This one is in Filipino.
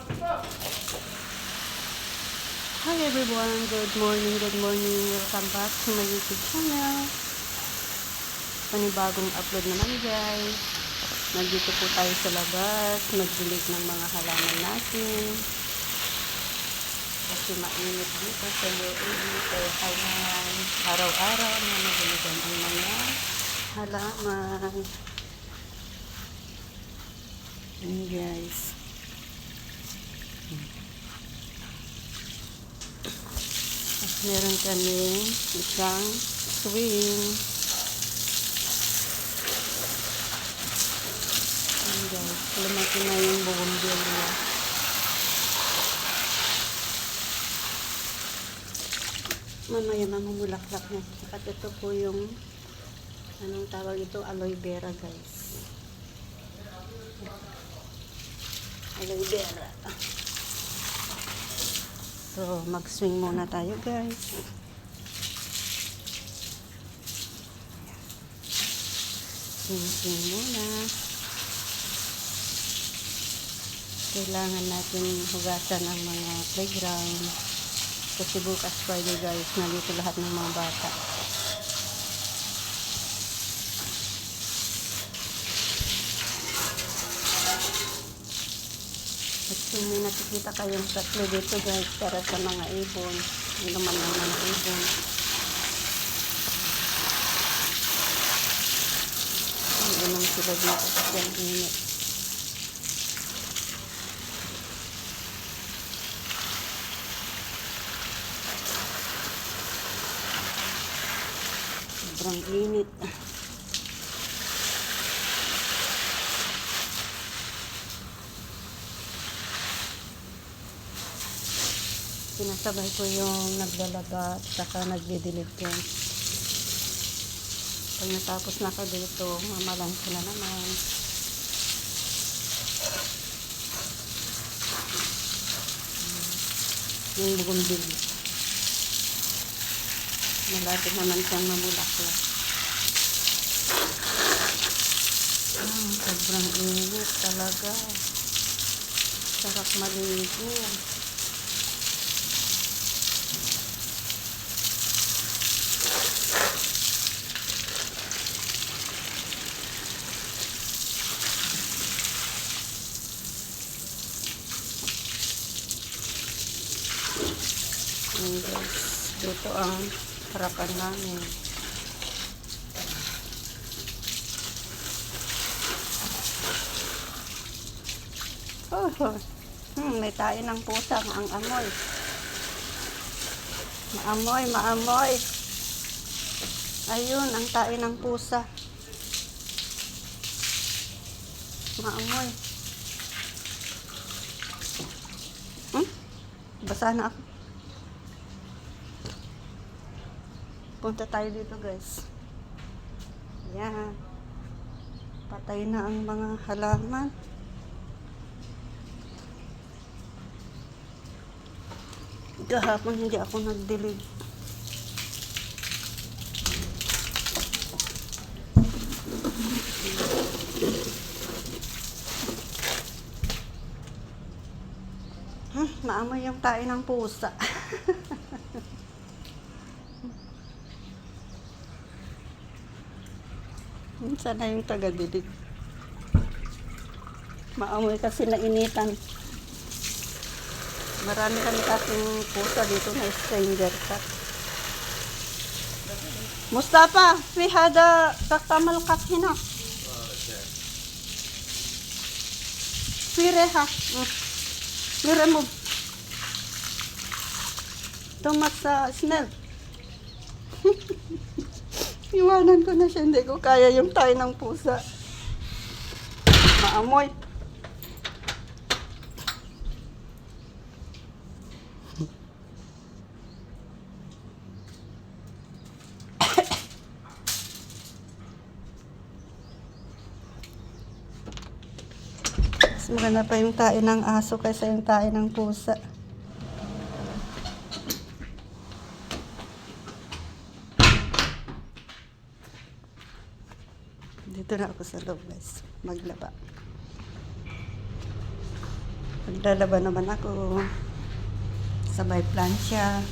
Hi everyone, good morning, good morning. Welcome back to my YouTube channel. Panibagong upload naman guys. Nandito po tayo sa labas, magdilig ng mga halaman natin. Kasi mainit dito sa UAE, kaya kailangan araw-araw na madiligan ang mga halaman. Ayan guys. At meron kami isang swing. Ayan guys, lumaki na yung bougainvillea. Mamaya mamumulaklak na. At ito po yung anong tawag ito? Aloe vera guys. Aloe vera. So, mag-swing muna tayo, guys. Swing-swing muna. Kailangan natin hugasan ang mga playground. Kasi bukas Friday, guys, nandito lahat ng mga bata. Kung may nakikita kayong tatlo dito guys para sa mga ibon. Yung naman ng mga ibon. Iinom sila dito kasi ang init. Sobrang init. Sinasabay ko yung naglalaba at saka nagdidilig ko. Pag natapos na ako dito, mamalan ko na naman. Yung bugumbil. Malapit naman siyang mamulaklak. Ah, sobrang init talaga. Sarap maligo. Ayan guys, dito ang harapan namin. Oh, hmm, may tayo ng pusang ang amoy. Maamoy, maamoy. Ayun, ang tayo ng pusa. Maamoy. Hmm? Basa na ako. Punta tayo dito guys. Yan. Patay na ang mga halaman. Kahapon hindi ako nagdilig. Hmm, maamoy yung tayo ng pusa. Minsan na yung taga-dilig. Maamoy kasi nainitan. Marami kami kasing pusa dito na stranger cat. Mustafa, we had a kaktamal cat hina. Pire ha. Mm. Mire mo. Tomat sa smell. Iwanan ko na siya. Hindi ko kaya yung tayo ng pusa. Maamoy. Mas maganda pa yung tayo ng aso kaysa yung tayo ng pusa. Dito na ako sa loob guys. Maglaba. Maglalaba naman ako. Sabay plancha.